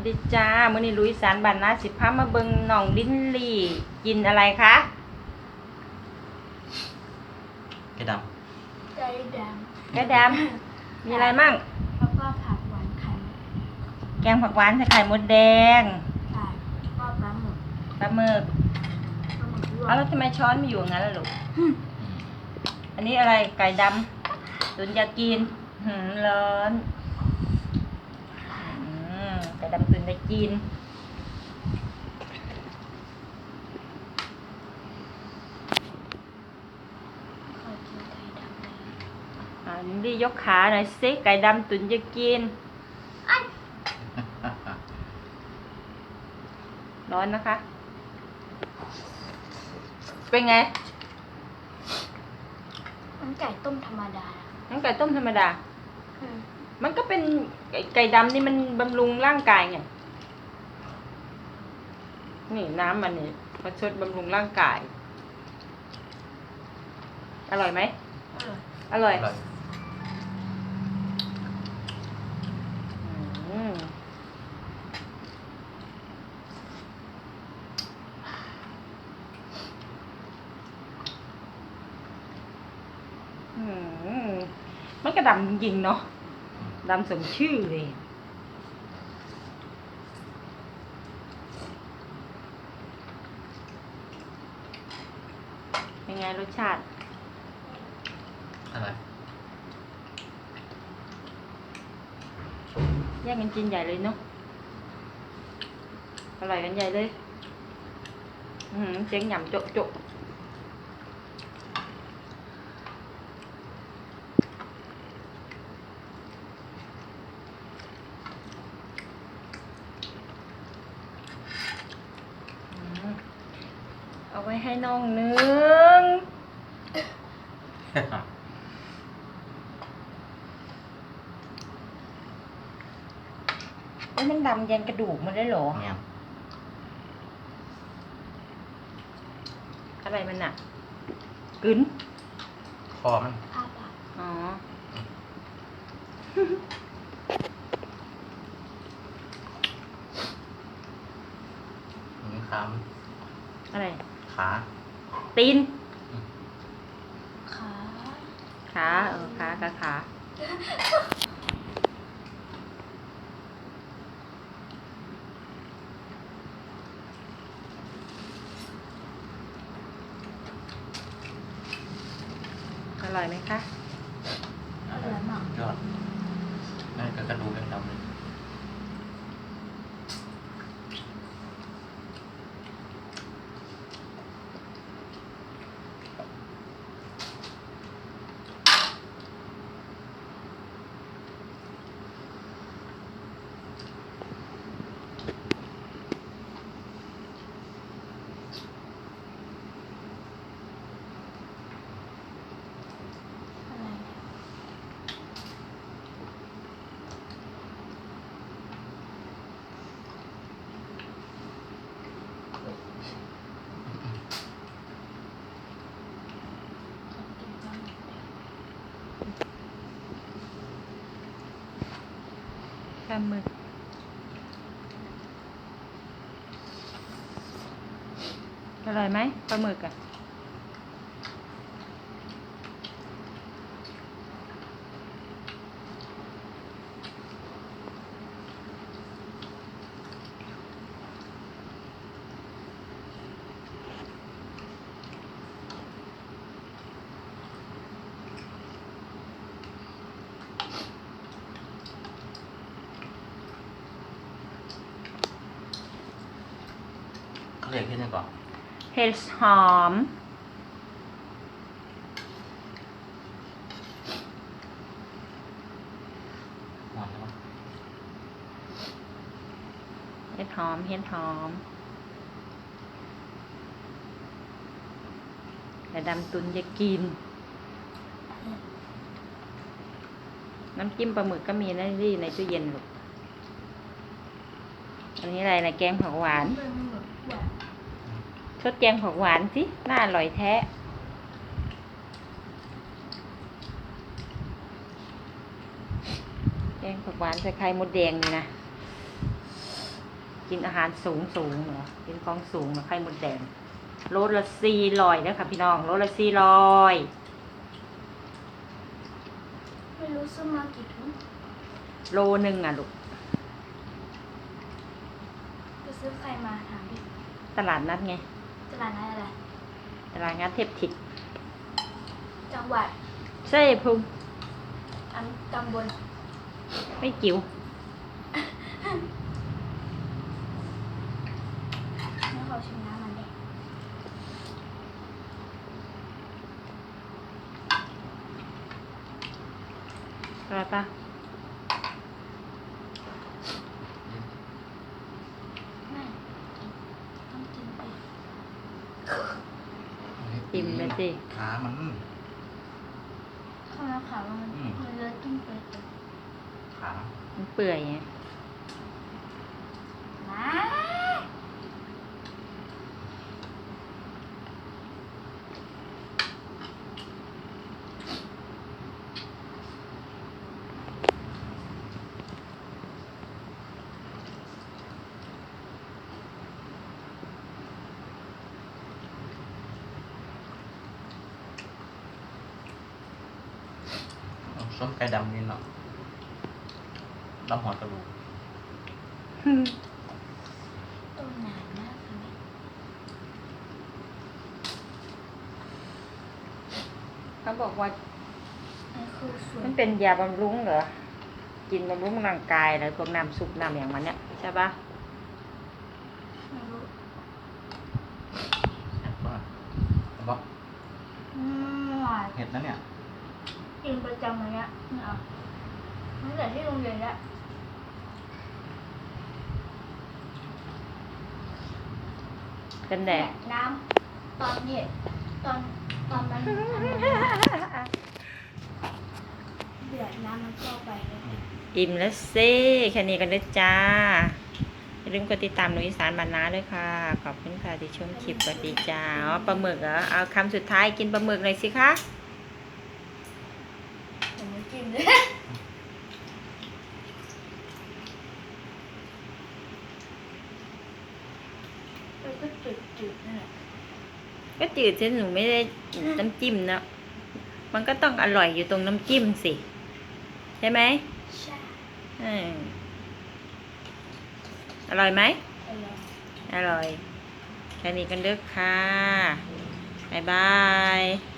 วัสดีจ้ามื้อนี้ลุยสารบันนาสิพามาเบิ่งน้องลินลี่กินอะไรคะไก่ดใจดแกะดำมีอะไรมั่งำแล้วก็ผักหวานไข่แกงผักหวานใส่ไข่มดแดงใส่แล้วก็ปลาหมึกปลาหมึกปลาหมึกลวเอาแล้วทำไมช้อนมาอยู่อย่างนั้นล่ะลูกำอันนี้อะไรไก่ดำตุนยากินหืมร้อนอืมไก่ ดำตุนยากินขอกินไข่ดำเลยอ่าลินลี่ยกขาหน่อยสิไก่ดำตุนยากิน ร้อนนะคะ เป็นไง มันไก่ต้มธรรมดาน้ำไก่ต้มธรรมดาอื มมันก็เป็นไก่ไก่ดำนี่มันบำรุงร่างกายไงนี่น้ำมันนี่มันชดบำรุงร่างกาย อร่อยไหมอร่อยอร่อยอร่อยอืมอืมมันก็ดำจริงๆเนาะ ดำสมชื่อเลยเป็นไงรสชาติอร่อยแยกกันกินใหญ่เลยเนาะอร่อยกันใหญ่เลย อืมเสียงหยำโจะโจะอืมเอาไว้ให้น้องนึงเอ้ยมันดำยันกระดูกมันได้เหรอ เนี่ยอะไรมันอะกึนคอมันอ้าปากอ๋อหมูขามอะไร ขาตีนขาขาเออขาขาขาอร่อยไหมคะอร่อยมากยอดนั่นก็กระดูกดำๆเลย อะไรเนี่ย ขอกินปลาหมึกด้วย ป ลาหมึกอร่อยไหมปลาหมึกอะ เขาเรียกที่นี่ก่อนเห็ดหอมหอมใช่ปะเห็ดหอม เห็ดหอมแต่ดำตุนจะกิน น้ำจิ้มปลาหมึกก็มีนะที่ในตู้เย็นลูก อันนี้อะไรนะแกงผักหวานปลาหมึกหวาน ชดแกงผักหวานสิ น่าอร่อยแท้ แกงผักหวานใส่ไข่มดแดงนี่นะ กินอาหารสูงสูงเหรอ กินของสูงเหรอไข่มดแดงโลละสี่ร้อยนะคะพี่น้องโลละสี่ร้อยไม่รู้ซื้อมากี่ถุงโลหนึ่งอะลูก ไป ซื้อใครมาถามดิตลาดนัดไง ตลาดนัดอะไร ตลาดนัดเทพทิศจังหวัดเซ่พุงอันตำบลไม่จิ๋วไม่ขอชิมน้ำมันดิอะไรปะ ไม่ต้องกินไป อิ่มเลย สิขามันข้าวหน้าขาวมันอืมมันเลอะกินไปเลยขามันเปื่อยไง นะ เอา ส้มไก่ดำนี่เนาะดำหัวกระดูกต้มนานมากเลยเขาบอกว่านี่คือส่วนมันเป็นยาบำรุงเหรอ กินบำรุงร่างกายอะไรพวกน้ำซุปน้ำอย่างมันเนี้ยใช่ปะไม่รู้แซ่บมากแล้วก็อืมหวานเห็ดนะเนี่ย กินประจำเลยเนี่ยเนี่ยเอาตั้งแต่ที่โรงเรียนแล้วกันแดดน้ำตอนเนี่ยตอนตอนมันเดือดน้ำมันเข้าไปเลยอิ่มแล้วเซ่แค่นี้กันเลยจ้า อย่าลืมกดติดตามหนูอีสานบานนาด้วยค่ะ ขอบคุณค่ะที่ชมคลิปสวัสดีจ้า อ๋อปลาหมึกเหรอ เอาคำสุดท้ายกินปลาหมึกหน่อยสิคะ ผมไม่กินเลยแล้วก็จืดๆนั่นแหละก็จืดใช่หนูไม่ได้น้ำจิ้มเนอะมันก็ต้องอร่อยอยู่ตรงน้ำจิ้มสิ ใช่ไหมใช่อืมอร่อยไหม อร่อยอร่อยแค่นี้กันเด้อค่ะ บ๊ายบาย